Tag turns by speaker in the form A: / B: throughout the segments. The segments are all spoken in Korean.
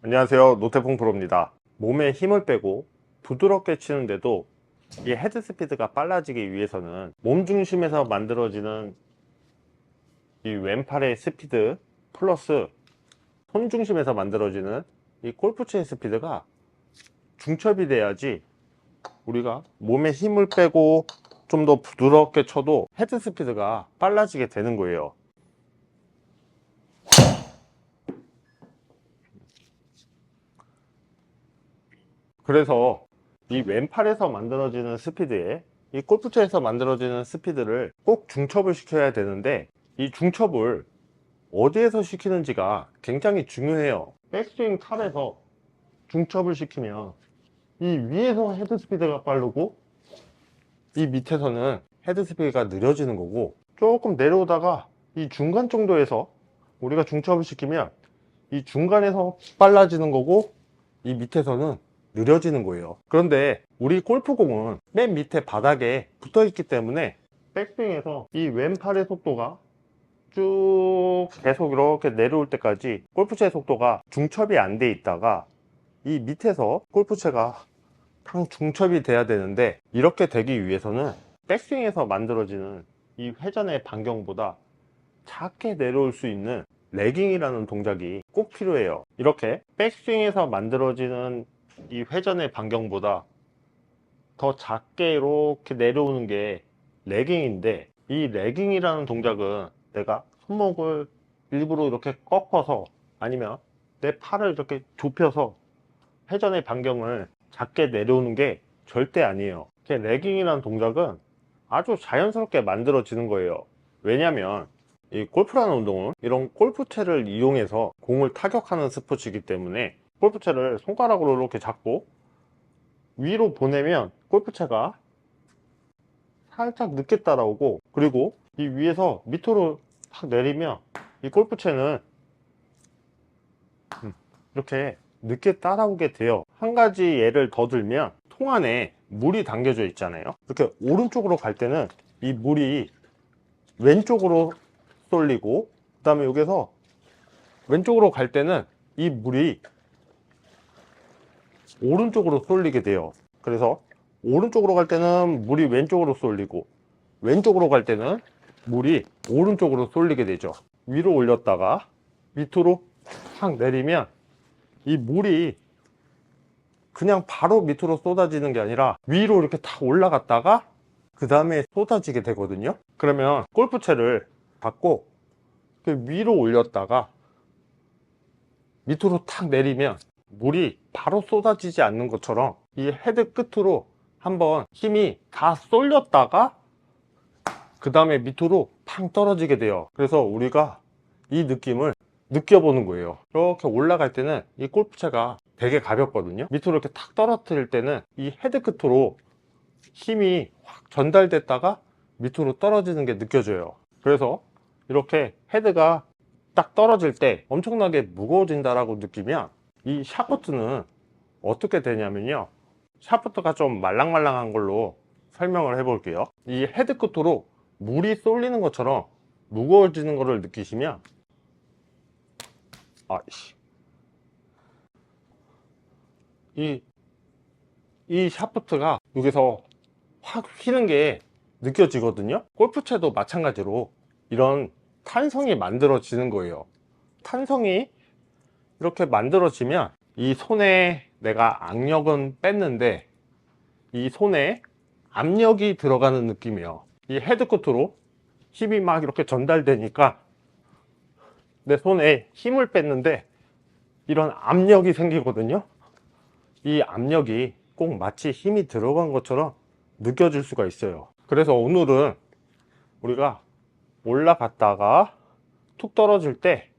A: 안녕하세요. 노태풍 프로입니다. 몸에 힘을 빼고 부드럽게 치는데도 이 헤드 스피드가 빨라지기 위해서는 몸 중심에서 만들어지는 이 왼팔의 스피드 플러스 손 중심에서 만들어지는 이 골프채의 스피드가 중첩이 돼야지 우리가 몸에 힘을 빼고 좀 더 부드럽게 쳐도 헤드 스피드가 빨라지게 되는 거예요 그래서 이 왼팔에서 만들어지는 스피드에 이 골프채에서 만들어지는 스피드를 꼭 중첩을 시켜야 되는데 이 중첩을 어디에서 시키는지가 굉장히 중요해요. 백스윙 탑에서 중첩을 시키면 이 위에서 헤드 스피드가 빠르고 이 밑에서는 헤드 스피드가 느려지는 거고 조금 내려오다가 이 중간 정도에서 우리가 중첩을 시키면 이 중간에서 빨라지는 거고 이 밑에서는 느려지는 거예요. 그런데 우리 골프공은 맨 밑에 바닥에 붙어 있기 때문에 백스윙에서 이 왼팔의 속도가 쭉 계속 이렇게 내려올 때까지 골프채의 속도가 중첩이 안 돼 있다가 이 밑에서 골프채가 탕 중첩이 돼야 되는데 이렇게 되기 위해서는 백스윙에서 만들어지는 이 회전의 반경보다 작게 내려올 수 있는 레깅이라는 동작이 꼭 필요해요. 이렇게 백스윙에서 만들어지는 이 회전의 반경보다 더 작게 이렇게 내려오는 게 레깅인데 이 레깅이라는 동작은 내가 손목을 일부러 이렇게 꺾어서 아니면 내 팔을 이렇게 좁혀서 회전의 반경을 작게 내려오는 게 절대 아니에요. 레깅이라는 동작은 아주 자연스럽게 만들어지는 거예요. 왜냐면 이 골프라는 운동은 이런 골프채를 이용해서 공을 타격하는 스포츠이기 때문에 골프채를 손가락으로 이렇게 잡고 위로 보내면 골프채가 살짝 늦게 따라오고. 그리고 이 위에서 밑으로 탁 내리면 이 골프채는 음, 이렇게 늦게 따라오게 돼요. 한 가지 예를 더 들면 통 안에 물이 담겨져 있잖아요. 이렇게 오른쪽으로 갈 때는 이 물이 왼쪽으로 쏠리고 그 다음에 여기서 왼쪽으로 갈 때는 이 물이 오른쪽으로 쏠리게 돼요. 그래서 오른쪽으로 갈 때는 물이 왼쪽으로 쏠리고 왼쪽으로 갈 때는 물이 오른쪽으로 쏠리게 되죠. 위로 올렸다가 밑으로 확 내리면 이 물이 그냥 바로 밑으로 쏟아지는 게 아니라 위로 이렇게 탁 올라갔다가 그 다음에 쏟아지게 되거든요. 그러면 골프채를 받고 그 위로 올렸다가 밑으로 탁 내리면 물이 바로 쏟아지지 않는 것처럼 이 헤드 끝으로 한번 힘이 다 쏠렸다가 그 다음에 밑으로 팡 떨어지게 돼요. 그래서 우리가 이 느낌을 느껴보는 거예요. 이렇게 올라갈 때는 이 골프채가 되게 가볍거든요. 밑으로 이렇게 탁 떨어뜨릴 때는 이 헤드 끝으로 힘이 확 전달됐다가 밑으로 떨어지는 게 느껴져요. 그래서 이렇게 헤드가 딱 떨어질 때 엄청나게 무거워진다라고 느끼면 이 샤프트는 어떻게 되냐면요. 샤프트가 좀 말랑말랑한 걸로 설명을 해 볼게요. 이 헤드 끝으로 물이 쏠리는 것처럼 무거워지는 것을 느끼시면 아이씨. 이, 이 샤프트가 여기서 확 휘는 게 느껴지거든요. 골프채도 마찬가지로 이런 탄성이 만들어지는 거예요. 탄성이 이렇게 만들어지면 이 손에 내가 악력은 뺐는데 이 손에 압력이 들어가는 느낌이에요. 이 헤드 끝으로 힘이 막 이렇게 전달되니까 내 손에 힘을 뺐는데 이런 압력이 생기거든요. 이 압력이 꼭 마치 힘이 들어간 것처럼 느껴질 수가 있어요. 그래서 오늘은 우리가 올라갔다가 툭 떨어질 때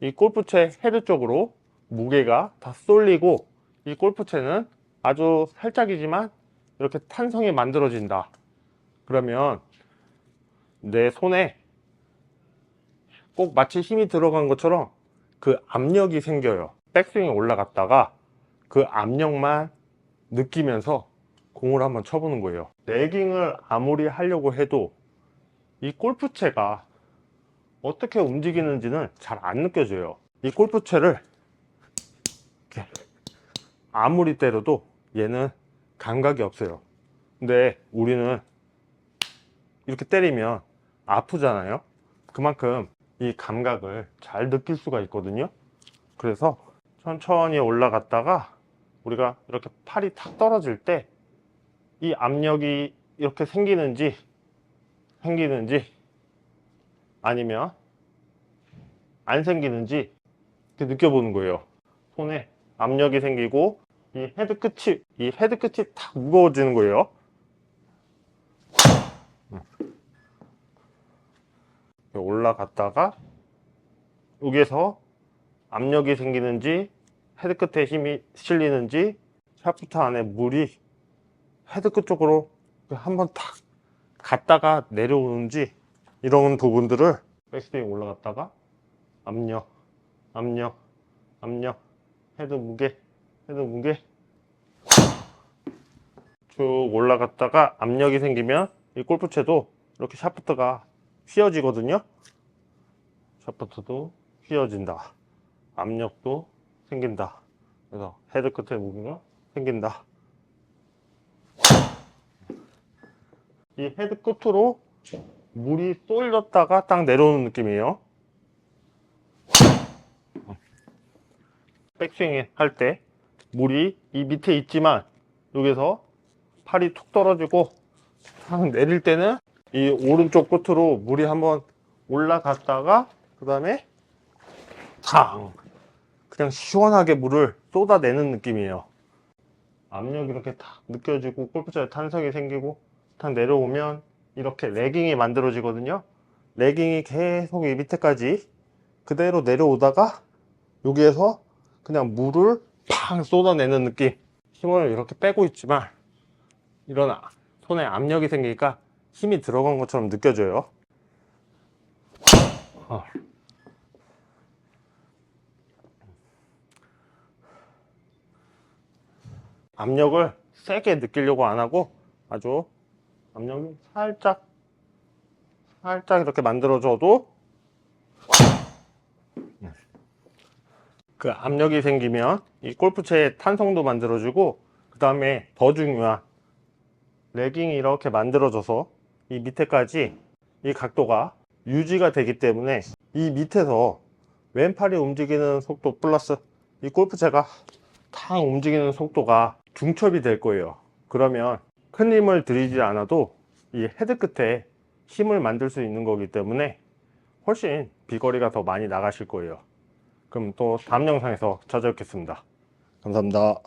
A: 이 골프채 헤드 쪽으로 무게가 다 쏠리고 이 골프채는 아주 살짝이지만 이렇게 탄성이 만들어진다. 그러면 내 손에 꼭 마치 힘이 들어간 것처럼 그 압력이 생겨요. 백스윙이 올라갔다가 그 압력만 느끼면서 공을 한번 쳐보는 거예요. 레깅을 아무리 하려고 해도 이 골프채가 어떻게 움직이는지는 잘 안 느껴져요 이 골프채를 아무리 때려도 얘는 감각이 없어요. 근데 우리는 이렇게 때리면 아프잖아요. 그만큼 이 감각을 잘 느낄 수가 있거든요. 그래서 천천히 올라갔다가 우리가 이렇게 팔이 탁 떨어질 때 이 압력이 이렇게 생기는지 생기는지 아니면 안 생기는지 느껴보는 거예요. 손에 압력이 생기고 이 헤드 끝이 이 헤드 끝이 탁 무거워지는 거예요. 올라갔다가 여기에서 압력이 생기는지 헤드 끝에 힘이 실리는지 샤프트 안에 물이 헤드 끝 쪽으로 한번 탁 갔다가 내려오는지 이런 부분들을 백스윙 올라갔다가 압력, 압력, 압력, 헤드 무게, 헤드 무게 쭉 올라갔다가 압력이 생기면 이 골프채도 이렇게 샤프트가 휘어지거든요. 샤프트도 휘어진다. 압력도 생긴다. 그래서 헤드 끝에 무게가 생긴다. 이 헤드 끝으로 물이 쏠렸다가 딱 내려오는 느낌이에요. 백스윙 할 때 물이 이 밑에 있지만 여기서 팔이 툭 떨어지고 탁 내릴 때는 이 오른쪽 끝으로 물이 한번 올라갔다가 그 다음에 탕 그냥 시원하게 물을 쏟아내는 느낌이에요. 압력이 이렇게 탁 느껴지고 골프장에 탄성이 생기고 탁 내려오면 이렇게 레깅이 만들어지거든요. 레깅이 계속 이 밑에까지 그대로 내려오다가 여기에서 그냥 물을 팡 쏟아내는 느낌. 힘을 이렇게 빼고 있지만 아- 손에 압력이 생기니까 힘이 들어간 것처럼 느껴져요. 어. 압력을 세게 느끼려고 안 하고 아주 압력이 살짝 살짝 이렇게 만들어줘도 그 압력이 생기면 이 골프채의 탄성도 만들어주고 그 다음에 더 중요한 레깅이 이렇게 만들어져서 이 밑에까지 이 각도가 유지가 되기 때문에 이 밑에서 왼팔이 움직이는 속도 플러스 이 골프채가 탁 움직이는 속도가 중첩이 될 거예요. 그러면 큰 힘을 들이지 않아도 이 헤드 끝에 힘을 만들 수 있는 거기 때문에 훨씬 비거리가 더 많이 나가실 거예요. 그럼 또 다음 영상에서 찾아뵙겠습니다. 감사합니다.